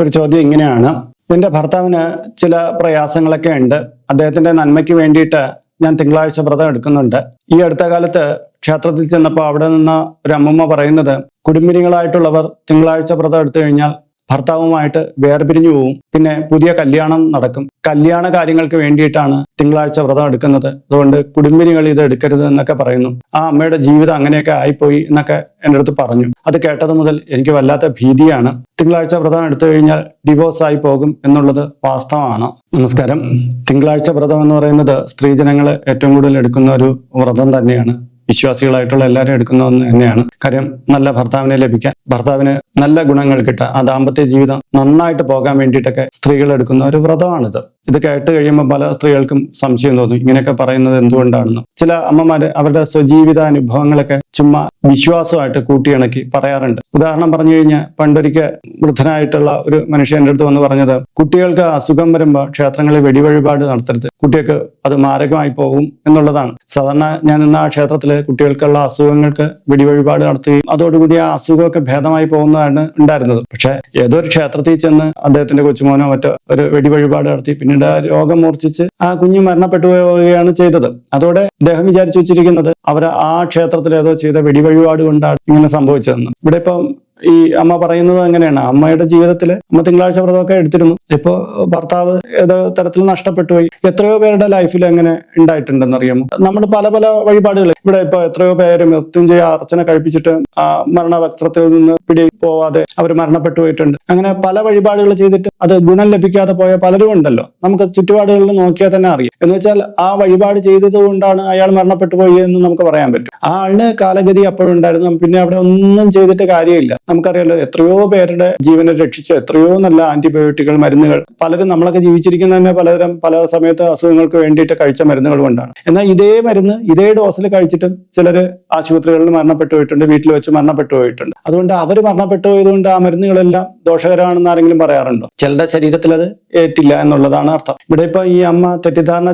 ഒരു ചോദ്യം ഇങ്ങനെയാണ്. എന്റെ ഭർത്താവിന് ചില പ്രയാസങ്ങളൊക്കെ ഉണ്ട്. അദ്ദേഹത്തിന്റെ നന്മയ്ക്ക് വേണ്ടിയിട്ട് ഞാൻ തിങ്കളാഴ്ച വ്രതം എടുക്കുന്നുണ്ട്. ഈ അടുത്ത കാലത്ത് ക്ഷേത്രത്തിൽ ചെന്നപ്പോൾ അവിടെ നിന്ന് ഒരു അമ്മമ്മ പറയുന്നത് കുടുംബിനികളായിട്ടുള്ളവർ തിങ്കളാഴ്ച വ്രതം എടുത്തു കഴിഞ്ഞാൽ ഭർത്താവുമായിട്ട് വേർപിരിഞ്ഞു പോവും. പിന്നെ പുതിയ കല്യാണം നടക്കും. കല്യാണ കാര്യങ്ങൾക്ക് വേണ്ടിയിട്ടാണ് തിങ്കളാഴ്ച വ്രതം എടുക്കുന്നത്. അതുകൊണ്ട് കുടുംബിനികൾ ഇത് എടുക്കരുത് എന്നൊക്കെ പറയുന്നു. ആ അമ്മയുടെ ജീവിതം അങ്ങനെയൊക്കെ ആയിപ്പോയി എന്നൊക്കെ എന്റെ അടുത്ത് പറഞ്ഞു. അത് കേട്ടത് മുതൽ എനിക്ക് വല്ലാത്ത ഭീതിയാണ്. തിങ്കളാഴ്ച വ്രതം എടുത്തു കഴിഞ്ഞാൽ ഡിവോഴ്സ് ആയി പോകും എന്നുള്ളത് വാസ്തവമാണ്. നമസ്കാരം. തിങ്കളാഴ്ച വ്രതം എന്ന് പറയുന്നത് സ്ത്രീജനങ്ങൾ ഏറ്റവും കൂടുതൽ എടുക്കുന്ന ഒരു വ്രതം തന്നെയാണ്. വിശ്വാസികളായിട്ടുള്ള എല്ലാവരും എടുക്കുന്ന ഒന്ന് തന്നെയാണ്. കാര്യം നല്ല ഭർത്താവിനെ ലഭിക്കാൻ ഭർത്താവിന് നല്ല ഗുണങ്ങൾ കിട്ടുക ആ ദാമ്പത്യ ജീവിതം നന്നായിട്ട് പോകാൻ വേണ്ടിയിട്ടൊക്കെ സ്ത്രീകൾ എടുക്കുന്ന ഒരു വ്രതമാണിത്. ഇത് കേട്ട് കഴിയുമ്പോൾ പല സ്ത്രീകൾക്കും സംശയം തോന്നും ഇങ്ങനെയൊക്കെ പറയുന്നത് എന്തുകൊണ്ടാണെന്ന്. ചില അമ്മമാര് അവരുടെ സ്വജീവിത അനുഭവങ്ങളൊക്കെ ചുമ്മാ വിശ്വാസമായിട്ട് കൂട്ടിയിണക്കി പറയാറുണ്ട്. ഉദാഹരണം പറഞ്ഞു കഴിഞ്ഞാൽ പണ്ടൊരിക്കൽ വൃദ്ധനായിട്ടുള്ള ഒരു മനുഷ്യൻ എന്റെ അടുത്ത് വന്ന് പറഞ്ഞത് കുട്ടികൾക്ക് അസുഖം വരുമ്പോൾ ക്ഷേത്രങ്ങളിൽ വെടിവഴിപാട് നടത്തരുത്. കുട്ടികൾക്ക് അത് മാരകമായി പോകും എന്നുള്ളതാണ്. സാധാരണ ഞാൻ ഇന്ന് ആ ക്ഷേത്രത്തിൽ കുട്ടികൾക്കുള്ള അസുഖങ്ങൾക്ക് വെടിവഴിപാട് നടത്തുകയും അതോടുകൂടി ആ അസുഖമൊക്കെ ഭേദമായി പോകുന്നതാണ് ഉണ്ടായിരുന്നത്. പക്ഷെ ഏതോ ഒരു ക്ഷേത്രത്തിൽ ചെന്ന് അദ്ദേഹത്തിന്റെ കൊച്ചുമോനോ മറ്റോ ഒരു വെടിവഴിപാട് നടത്തി പിന്നീട് രോഗം മൂർച്ഛിച്ച് ആ കുഞ്ഞ് മരണപ്പെട്ടു പോവുകയാണ് ചെയ്തത്. അതോടെ അദ്ദേഹം വിചാരിച്ചു വെച്ചിരിക്കുന്നത് അവർ ആ ക്ഷേത്രത്തിൽ ഏതോ ചെയ്ത വെടിവഴിപാട് കൊണ്ടാണ് ഇങ്ങനെ സംഭവിച്ചതെന്ന്. ഇവിടെ ഇപ്പം ഈ അമ്മ പറയുന്നത് അങ്ങനെയാണ്. അമ്മയുടെ ജീവിതത്തിൽ അമ്മ തിങ്കളാഴ്ച വ്രതമൊക്കെ എടുത്തിരുന്നു. ഇപ്പോ ഭർത്താവ് ഏതോ തരത്തിൽ നഷ്ടപ്പെട്ടു പോയി എത്രയോ പേരുടെ ലൈഫിൽ അങ്ങനെ ഉണ്ടായിട്ടുണ്ടെന്ന് അറിയാമോ നമ്മൾ പല പല വഴിപാടുകൾ ഇവിടെ ഇപ്പൊ എത്രയോ പേര് മൃത്യുഞ്ജയ അർച്ചന കഴിപ്പിച്ചിട്ട് ആ മരണവക്രത്തിൽ നിന്ന് പിടി പോവാതെ അവർ മരണപ്പെട്ടു പോയിട്ടുണ്ട്. അങ്ങനെ പല വഴിപാടുകൾ ചെയ്തിട്ട് അത് ഗുണം ലഭിക്കാതെ പോയ പലരും ഉണ്ടല്ലോ. നമുക്ക് ചുറ്റുപാടുകളിൽ നോക്കിയാൽ തന്നെ അറിയാം. എന്ന് വെച്ചാൽ ആ വഴിപാട് ചെയ്തത് കൊണ്ടാണ് അയാൾ മരണപ്പെട്ടു പോയി എന്ന് നമുക്ക് പറയാൻ പറ്റും. ആ ആളിന് കാലഗതി അപ്പോഴുണ്ടായിരുന്നു. പിന്നെ അവിടെ ഒന്നും ചെയ്തിട്ട് കാര്യമില്ല. നമുക്കറിയാലോ എത്രയോ പേരുടെ ജീവനെ രക്ഷിച്ച എത്രയോ നല്ല ആന്റിബയോട്ടിക്കുകൾ മരുന്നുകൾ പലരും നമ്മളൊക്കെ ജീവിച്ചിരിക്കുന്ന തന്നെ പലതരം പല സമയത്ത് അസുഖങ്ങൾക്ക് വേണ്ടിയിട്ട് കഴിച്ച മരുന്നുകൾ കൊണ്ടാണ്. എന്നാൽ ഇതേ മരുന്ന് ഇതേ ഡോസിൽ കഴിച്ചിട്ടും ചിലർ ആശുപത്രികളിൽ മരണപ്പെട്ടു പോയിട്ടുണ്ട് വീട്ടിൽ വെച്ച് മരണപ്പെട്ടു പോയിട്ടുണ്ട്. അതുകൊണ്ട് അവർ മരണപ്പെട്ടു പോയതുകൊണ്ട് ആ മരുന്നുകളെല്ലാം ദോഷകരമാണെന്ന് ആരെങ്കിലും പറയാറുണ്ടോ? ചിലരുടെ ശരീരത്തിൽ അത് ഏറ്റില്ല എന്നുള്ളതാണ് അർത്ഥം. ഇവിടെ ഇപ്പൊ ഈ അമ്മ തെറ്റിദ്ധാരണജനകമായിട്ടുള്ള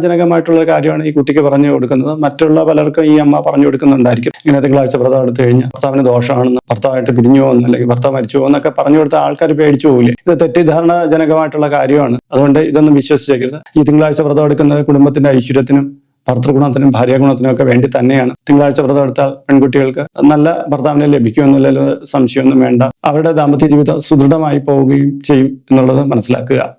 ഒരു കാര്യമാണ് ഈ കുട്ടിക്ക് പറഞ്ഞു കൊടുക്കുന്നത്. മറ്റുള്ള പലർക്കും ഈ അമ്മ പറഞ്ഞു കൊടുക്കുന്നുണ്ടായിരിക്കും. ഇങ്ങനെ തിങ്കളാഴ്ച വ്രതം എടുത്തു കഴിഞ്ഞാൽ ഭർത്താവിന് ദോഷമാണെന്ന് ഭർത്താവായിട്ട് പിരിഞ്ഞു പോകുന്നു അല്ലെങ്കിൽ ഭർത്താവ് മരിച്ചു പോകുന്നൊക്കെ പറഞ്ഞു കൊടുത്ത ആൾക്കാർ പേടിച്ചു പോകില്ലേ ഇത് തെറ്റിദ്ധാരണജനകമായിട്ടുള്ള കാര്യമാണ്. അതുകൊണ്ട് ഇതൊന്നും വിശ്വസിച്ചേക്കരുത്. ഈ തിങ്കളാഴ്ച വ്രതം എടുക്കുന്നത് കുടുംബത്തിന്റെ ഐശ്വര്യത്തിനും ഭർത്തൃഗുണത്തിനും ഭാര്യാഗുണത്തിനും ഒക്കെ വേണ്ടി തന്നെയാണ്. തിങ്കളാഴ്ച വ്രതം എടുത്താൽ പെൺകുട്ടികൾക്ക് നല്ല ഭർത്താവിനെ ലഭിക്കുമെന്നുള്ള സംശയമൊന്നും വേണ്ട. അവരുടെ ദാമ്പത്യ ജീവിതം സുദൃഢമായി പോവുകയും ചെയ്യും എന്നുള്ളത് മനസ്സിലാക്കുക.